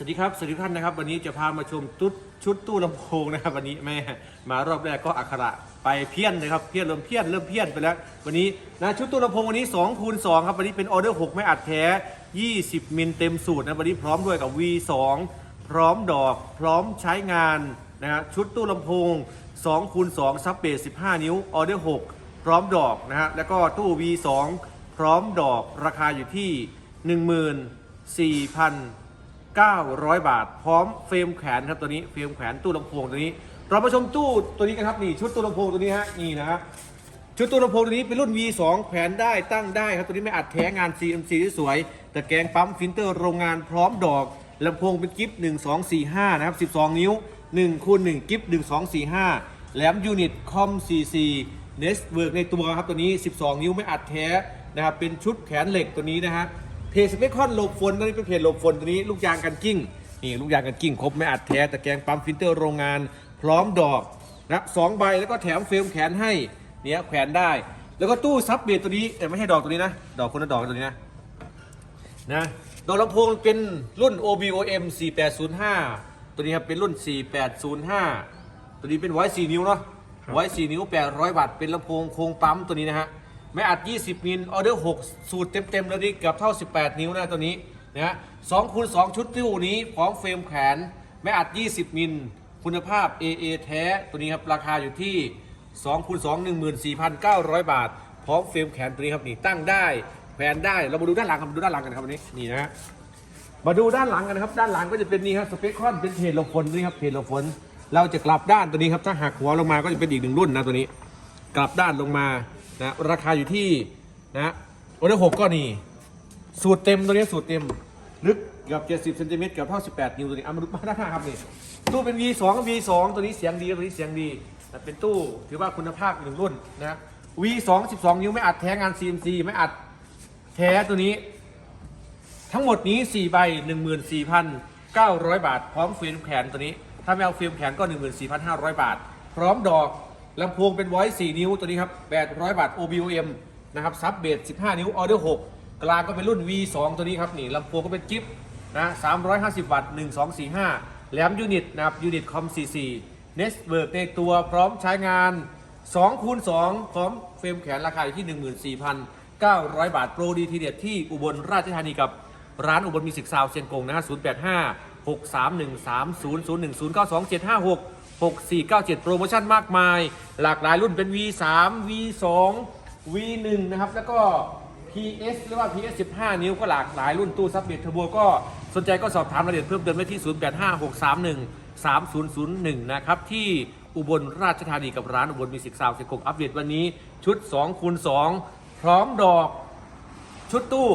สวัสดีครับสวัสดีท่านนะครับ วันนี้จะพามาชมตุ๊ดชุดตู้ลำโพงนะครับ วันนี้แม่มารอบแรกก็อักขระไปเพี้ยนนะครับเพี้ยนเริ่มเพี้ยนเริ่มเพี้ยนไปแล้ว วันนี้นะชุดตู้ลำโพงวันนี้2คูณ2ครับวันนี้เป็นออเดอร์ 6 ไม่อัดแท้ 20 มิลเต็มสูตรนะวันนี้พร้อมด้วยกับ V2 พร้อมดอก พร้อมใช้งานนะฮะชุดตู้ลำโพง2คูณ2ซับเบส15 นิ้วออเดอร์ 6 พร้อมดอกนะฮะแล้วก็ตู้ V2 พร้อมดอกราคาอยู่ที่ 14,000 900 บาท พร้อมเฟรมแขวนครับตัวนี้เฟรมแขวนตู้ลำโพงตัวนี้ เรามาชมตู้ตัวนี้กันครับนี่ชุดตู้ลำโพงตัวนี้ฮะนี่นะฮะชุดตู้ลำโพงตัวนี้เป็นรุ่น V2 แขวนได้ตั้งได้ครับตัวนี้ไม่อัดแท้งาน CMC ที่สวยตะแกรงปั๊มฟิลเตอร์โรงงานพร้อมดอกลำโพงเป็นกิฟต์1 2 4 5 นะครับ 12 นิ้ว1คูณ1กิฟต์1 2 4 5 แหลมยูนิตคอม CC เนสเวิร์กในตัวครับตัวนี้ 12 นิ้วไม่อัดแท้นะครับเป็นชุดแขนเหล็กตัวนี้นะฮะ จสเปคคอนหลบฝนตัวนี้เป็นเพจหลบฝนตัวนี้ลูกยางกันกิ้งนี่ลูกยางกันกิ้งครบไม่อัดแท้ตะแกรงปั๊มฟิลเตอร์โรงงาน พร้อมดอกนะสองใบแล้วก็แถมเฟรมแขนให้เนี่ยแขวนได้ แล้วก็ตู้ซับเบสตัวนี้แต่ไม่ใช่ดอกตัวนี้นะ ดอกคนละดอกตัวนี้นะนะดอกลำโพงเป็นรุ่น OBOM 4805 ตัวนี้ครับเป็นรุ่น 4805 ตัวนี้เป็นไว้4นิ้วเนาะไว้4นิ้ว 800 วัตต์เป็นลำโพงโครงปั๊มตัวนี้นะฮะ ไม่อัด 20 มิลออเดอร์ 6 สูตรเต็มๆแล้วนี่เกือบเท่า 18 นิ้วนะตัวนี้นะฮะ2คูณ2ชุดตู้นี้พร้อมเฟรมแขน ไม่อัด 20 มิล คุณภาพ AA แท้ตัวนี้ครับ ราคาอยู่ที่2คูณ2 14,900 บาท พร้อมเฟรมแขนตัวนี้ครับนี่ตั้งได้แขวนได้เรามาดูด้านหลังครับมาดูด้านหลังกันครับวันนี้นี่นะฮะมาดูด้านหลังกันนะครับ ด้านหลังก็จะเป็นนี่ครับสเปคคอนเป็นเพจหลบฝนนี่ครับเพจหลบฝนเราจะกลับด้านตัวนี้ครับถ้าหักหัวลงมาก็จะเป็นอีกหนึ่งรุ่นนะตัวนี้ กลับด้านลงมา นะราคาอยู่ที่นะโอเดอร์หกก็นี่สูตรเต็มตัวนี้สูตรเต็มลึกเกือบ70เซนติเมตรเกือบเท่า 18 นิ้วตัวนี้เอามาดูมาด้านหน้าครับนี่ตู้เป็น V2 V2 ตัวนี้เสียงดีตัวนี้เสียงดีแต่เป็นตู้ถือว่าคุณภาพหนึ่งรุ่นนะ V2 12 นิ้วไม่อัดแท้งาน CNC ไม่อัดแท้ตัวนี้ ทั้งหมดนี้ 4 ใบ 14,900 บาท พร้อมฟิล์มแขนตัวนี้ ถ้าไม่เอาฟิล์มแขนก็ 14,500 บาท พร้อมดอก ลำโพงเป็นไว้4นิ้วตัวนี้ครับ 800 บาท OBOM นะครับ ซับเบส15 นิ้ว ออเดอร์6กลางก็เป็นรุ่น V2 ตัวนี้ครับ นี่ลำโพงก็เป็นจิ๊บนะ350 วัตต์ 1245 แหลมยูนิตนะครับ ยูนิตคอม 44 เนสเบิร์กในตัวพร้อมใช้งาน2คูณ2พร้อมเฟรมแขนราคาอยู่ที่ 14,900 บาท โปรดีทีเด็ดที่อุบลราชธานีกับร้านอุบลมิวสิกซาวเชียงกงนะฮะ085 631 3001 092 756 6497 โปรโมชั่นมากมาย หลากหลายรุ่นเป็น V3 V2 V1 นะครับ แล้วก็ PS หรือว่า PS 15 นิ้วก็หลากหลายรุ่นตู้ซับเบทเทอร์โบก็สนใจก็สอบถามรายละเอียดเพิ่มเติมได้ที่ 085 631 3001 นะครับ ที่อุบลราชธานีกับร้านอุบลมิวสิกซาวเชียงกอัปเดตวันนี้ชุด2คูณ2พร้อมดอกชุดตู้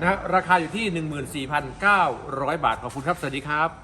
นะฮะราคาอยู่ที่ 14,900 บาท ขอบคุณครับ สวัสดีครับ